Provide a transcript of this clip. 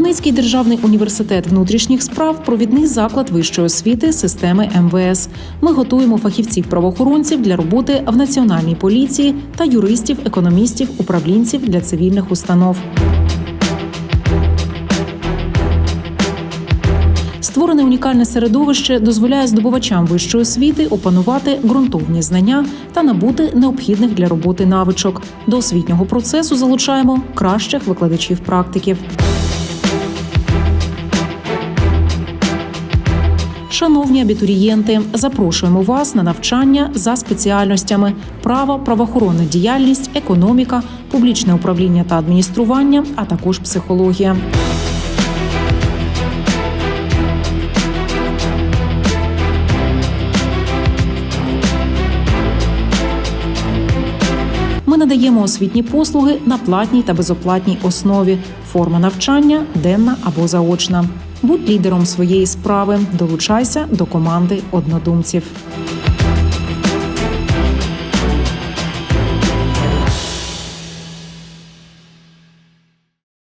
Донецький державний університет внутрішніх справ провідний заклад вищої освіти системи МВС. Ми готуємо фахівців правоохоронців для роботи в національній поліції та юристів, економістів, управлінців для цивільних установ. Створене унікальне середовище дозволяє здобувачам вищої освіти опанувати ґрунтовні знання та набути необхідних для роботи навичок. До освітнього процесу залучаємо кращих викладачів практиків. Шановні абітурієнти, запрошуємо вас на навчання за спеціальностями право, правоохоронна діяльність, економіка, публічне управління та адміністрування, а також психологія. Ми надаємо освітні послуги на платній та безоплатній основі. Форма навчання денна або заочна. Будь лідером своєї справи. Долучайся до команди однодумців.